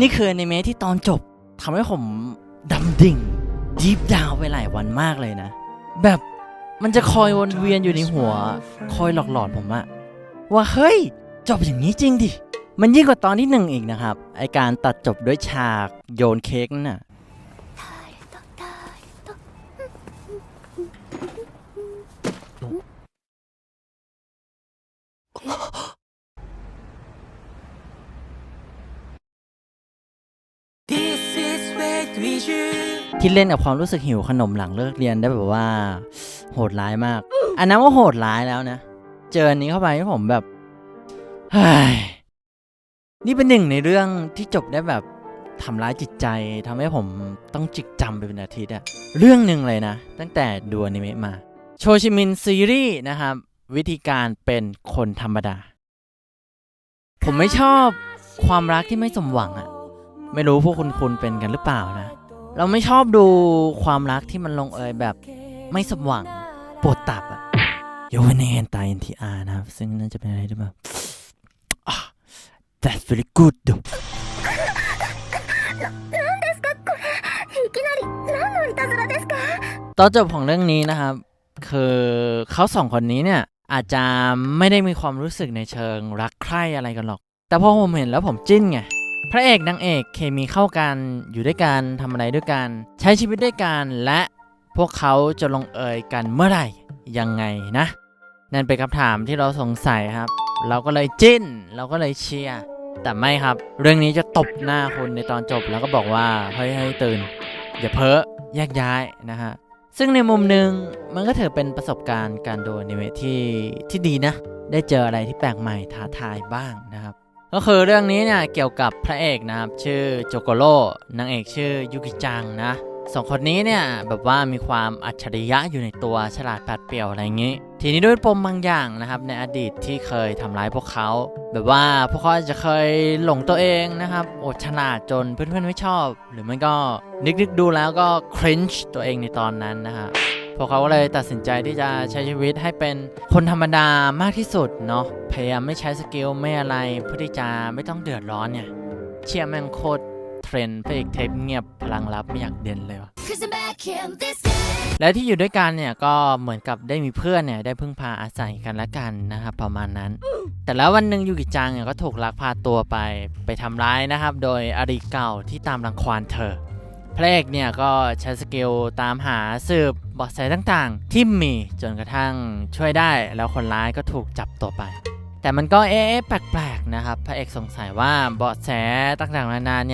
นี่คืออนิเมะที่ตอนจบทำให้ผมดำดิ่งดีฟดาวไปหลายวันมากเลยนะ แบบมันจะคอยวนเวียนอยู่ในหัว คอยหลอกหลอนผมอะว่าเฮ้ย จบอย่างนี้จริงดิ มันยิ่งกว่าตอนที่หนึ่งอีกนะครับ ไอการตัดจบด้วยฉากโยนเค้กนั่นน่ะ ที่เล่นกับความรู้สึกหิวขนมหลังเลิกเรียนได้แบบว่า โหดร้ายมาก อันนั้นว่าโหดร้ายแล้วนะ เจออันนี้เข้าไปผมแบบเฮ้ยนี่เป็นหนึ่งในเรื่องที่จบได้แบบทำร้ายจิตใจทำให้ผมต้องจิกจำไปเป็นอาทิตย์อะเรื่องหนึ่งเลยนะ ตั้งแต่ดูอนิเมะมา โชชิมินซีรีส์นะครับ วิธีการเป็นคนธรรมดา ผมไม่ชอบความรักที่ไม่สมหวังอะไม่รู้พวกคุณคุณเป็นกันหรือเปล่านะ เราไม่ชอบดูความรักที่มันลงเอยแบบไม่สมหวังปวดตับอะยกเว้นในแอนตายเอ็นทีอาร์นะครับ ซึ่งน่าจะเป็นอะไรดีมั้ง That's very good ตอนจบของเรื่องนี้นะครับ คือเขาสองคนนี้เนี่ย อาจจะไม่ได้มีความรู้สึกในเชิงรักใคร่อะไรกันหรอก แต่พอผมเห็นแล้วผมจิ้นไง พระเอกนางเอกเคมีเข้ากันอยู่ด้วยกันทำอะไรด้วยกัน ใช้ชีวิตด้วยกันและพวกเขาจะลงเอยกันเมื่อไหร่ยังไงนะ นั่นเป็นคำถามที่เราสงสัยครับ เราก็เลยจิ้น เราก็เลยเชียร์แต่ไม่ครับ เรื่องนี้จะตบหน้าคุณในตอนจบแล้วก็บอกว่าเฮ้ยเฮ้ยตื่น อย่าเพ้อแยกย้ายนะฮะซึ่งในมุมหนึ่งมันก็ถือเป็นประสบการณ์การดูอนิเมะที่ที่ดีนะ ได้เจออะไรที่แปลกใหม่ท้าทายบ้างนะครับ ก็คือเรื่องนี้เนี่ยเกี่ยวกับพระเอกนะครับชื่อโจโกโร่นางเอกชื่อยุกิจังนะสองคนนี้เนี่ยแบบว่ามีความอัจฉริยะอยู่ในตัวฉลาดแปดเปรี่ยวอะไรอย่างนี้ ทีนี้ด้วยปมบางอย่างนะครับในอดีตที่เคยทำร้ายพวกเขา แบบว่าพวกเขาจะเคยหลงตัวเองนะครับอดฉลาดจนเพื่อนๆไม่ชอบ หรือไม่ก็นึกๆดูแล้วก็ครินช์ตัวเองในตอนนั้นนะฮะพวกเขาก็เลยตัดสินใจที่จะใช้ชีวิตให้เป็นคนธรรมดามากที่สุดเนาะ พยายามไม่ใช้สกิลไม่อะไรเพื่อที่จะไม่ต้องเดือดร้อนเนี่ย เชียร์แม่งโคตรเทรนด์พระเอกเทปเงียบพลังลับไม่อยากเด่นเลยวะและที่อยู่ด้วยกันเนี่ยก็เหมือนกับได้มีเพื่อนเนี่ยได้พึ่งพาอาศัยกันและกันนะครับประมาณนั้น แต่แล้ววันหนึ่งยูกิจังเนี่ยก็ถูกลักพาตัวไปไปทำร้ายนะครับ โดยอริเก่าที่ตามรังควานเธอพระเอกเนี่ยก็ใช้สกิลตามหาสืบบาะแสต่างๆ ที่มีจนกระทั่งช่วยได้แล้วคนร้ายก็ถูกจับตัวไป แต่มันก็เอ๊ะแปลกๆนะครับ พระเอกสงสัยว่าเบาะแสต่างๆนานาเนี่ย